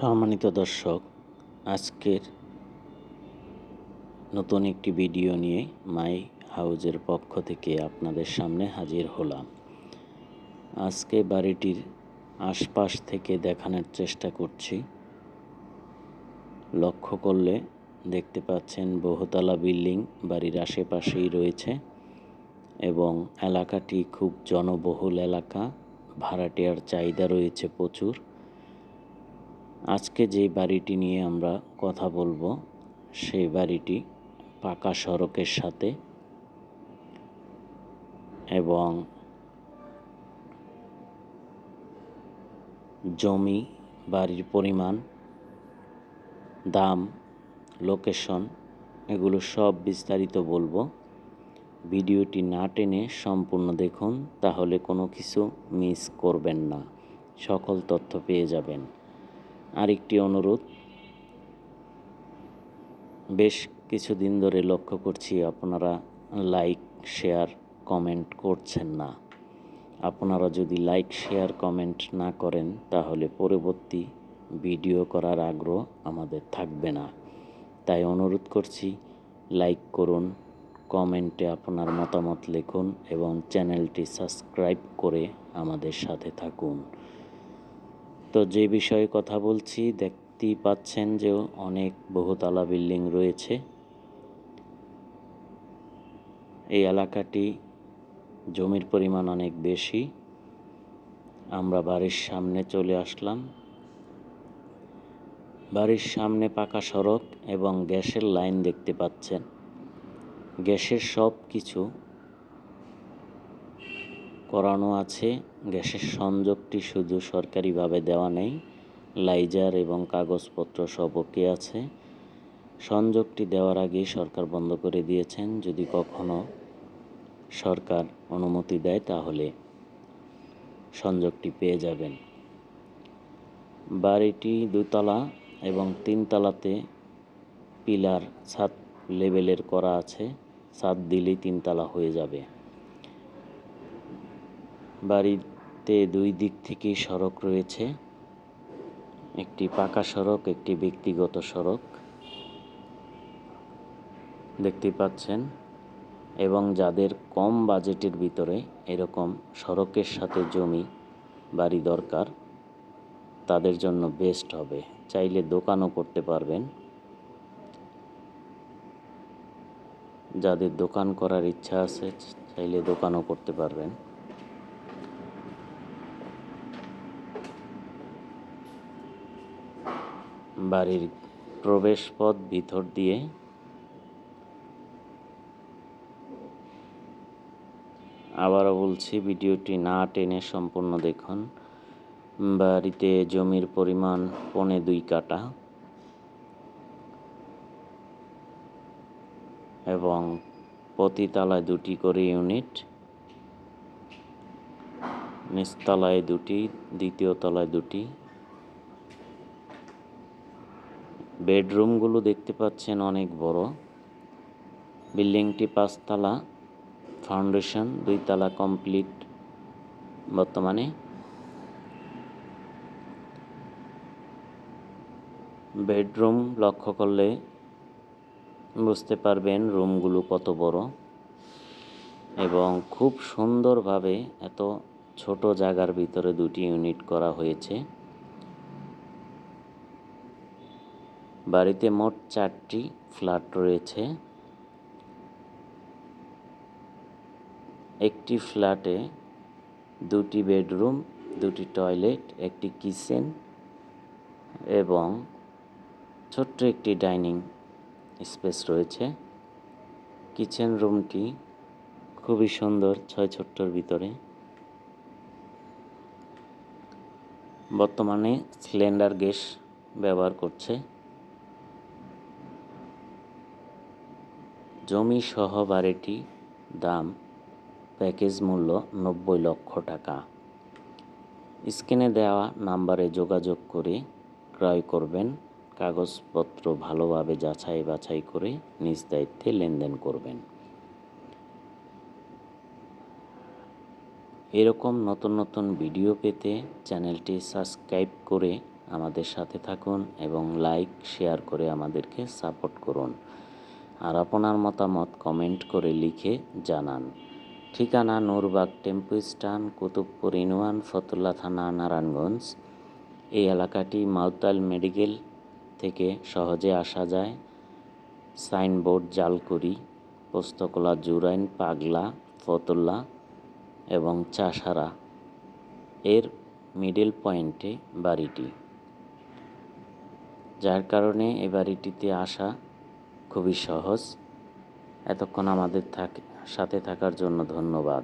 সম্মানিত দর্শক, আজকের নতুন একটি ভিডিও নিয়ে মাই হাউজের পক্ষ থেকে আপনাদের সামনে হাজির হলাম। আজকে বাড়িটির আশপাশ থেকে দেখানোর চেষ্টা করছি। লক্ষ্য করলে দেখতে পাচ্ছেন বহুতলা বিল্ডিং বাড়ির আশেপাশেই রয়েছে এবং এলাকাটি খুব জনবহুল এলাকা। ভাড়াটিয়ার চাহিদা রয়েছে প্রচুর। আজকে যে বাড়িটি নিয়ে আমরা কথা বলব, সেই বাড়িটি পাকা সড়কের সাথে এবং জমি, বাড়ির পরিমাণ, দাম, লোকেশন এগুলো সব বিস্তারিত বলব। ভিডিওটি না টেনে সম্পূর্ণ দেখুন, তাহলে কোনো কিছু মিস করবেন না। সকল তথ্য পেয়ে যাবেন। আরেকটি অনুরোধ। বেশ কিছুদিন ধরে লক্ষ্য করছি আপনারা লাইক, শেয়ার, কমেন্ট করছেন না। আপনারা যদি লাইক, শেয়ার, কমেন্ট না করেন, তাহলে পরবর্তী ভিডিও করার আগ্রহ আমাদের থাকবে না। তাই অনুরোধ করছি, লাইক করুন, কমেন্টে আপনার মতামত লিখুন এবং চ্যানেলটি সাবস্ক্রাইব করে আমাদের সাথে থাকুন। তো যে বিষয়ে কথা বলছি, দেখতেই পাচ্ছেন যে অনেক বহুতলা বিল্ডিং রয়েছে। এই এলাকাটি জমির পরিমাণ অনেক বেশি। আমরা বাড়ির সামনে চলে আসলাম। বাড়ির সামনে পাকা সড়ক এবং গ্যাসের লাইন দেখতে পাচ্ছেন। গ্যাসের সব কিছু করানো আছে। গ্যাসের সংযোগটি শুধু সরকারিভাবে দেওয়া নেই, লাইজার এবং কাগজপত্র সব ওকে আছে। সংযোগটি দেওয়ার আগেই সরকার বন্ধ করে দিয়েছেন। যদি কখনো সরকার অনুমতি দেয়, তাহলে সংযোগটি পেয়ে যাবেন। বাড়িটি দুতলা এবং তিনতলাতে পিলার ছাদ লেভেলের করা আছে। ছাদ দিলেই তিনতলা হয়ে যাবে। বাড়িতে দুই দিক থেকেই সড়ক রয়েছে। একটি পাকা সড়ক, একটি ব্যক্তিগত সড়ক। দেখতে পাচ্ছেন, এবং যাদের কম বাজেটের ভিতরে এরকম সড়কের সাথে জমি, বাড়ি দরকার, তাদের জন্য বেস্ট হবে। চাইলে দোকানও করতে পারবেন। যাদের দোকান করার ইচ্ছা আছে, চাইলে দোকানও করতে পারবেন। বাড়ির প্রবেশপথ ভিতর দিয়ে আবারও বলছি, ভিডিওটি না টেনে সম্পূর্ণ দেখুন। বাড়িতে জমির পরিমাণ পনে দুই কাটা এবং প্রতি তালায় দুটি করে ইউনিট, নিচতলায় দুটি, দ্বিতীয় তলায় দুটি বেডরুমগুলো দেখতে পাচ্ছেন অনেক বড়। বিল্ডিংটি পাঁচতলা, ফাউন্ডেশন দুইতলা কমপ্লিট বর্তমানে। বেডরুম লক্ষ্য করলে বুঝতে পারবেন রুমগুলো কত বড় এবং খুব সুন্দরভাবে এত ছোট জায়গার ভিতরে দুটি ইউনিট করা হয়েছে। বাড়িতে মোট চারটি ফ্ল্যাট রয়েছে। একটি ফ্ল্যাটে দুটি বেডরুম, দুটি টয়লেট, একটি কিচেন এবং ছোট্ট একটি ডাইনিং স্পেস রয়েছে। কিচেন রুমটি খুবই সুন্দর, ছয় ছোট্টর ভিতরে। বর্তমানে সিলিন্ডার গ্যাস ব্যবহার করছে। জমি সহ বাড়িটি দাম, প্যাকেজ মূল্য নব্বই লক্ষ টাকা। স্ক্রিনে দেওয়া নাম্বারে যোগাযোগ করে ক্রয় করবেন, কাগজপত্র ভালোভাবে যাচাই বাছাই করে নিজ দায়িত্বে লেনদেন করবেন। এরকম নতুন নতুন ভিডিও পেতে চ্যানেলটি সাবস্ক্রাইব করে আমাদের সাথে থাকুন এবং লাইক, শেয়ার করে আমাদেরকে সাপোর্ট করুন। আর আপনার মতামত কমেন্ট করে লিখে জানান। ঠিকানা Nurbag tempo stand, Kutubpur union Fatullah থানা, নারায়ণগঞ্জ। এই এলাকাটি মাউতাল মেডিকেল থেকে সহজে আসা যায়। সাইনবোর্ড জালকুড়ি, পোস্তকলা জুরাইন, পাগলা, ফতুল্লা এবং চাষারা। এর মিডল পয়েন্টে বাড়িটি। যার কারণে এ বাড়িটিতে আসা খুবই সহজ। এতক্ষণ আমাদের থাকে সাথে থাকার জন্য ধন্যবাদ।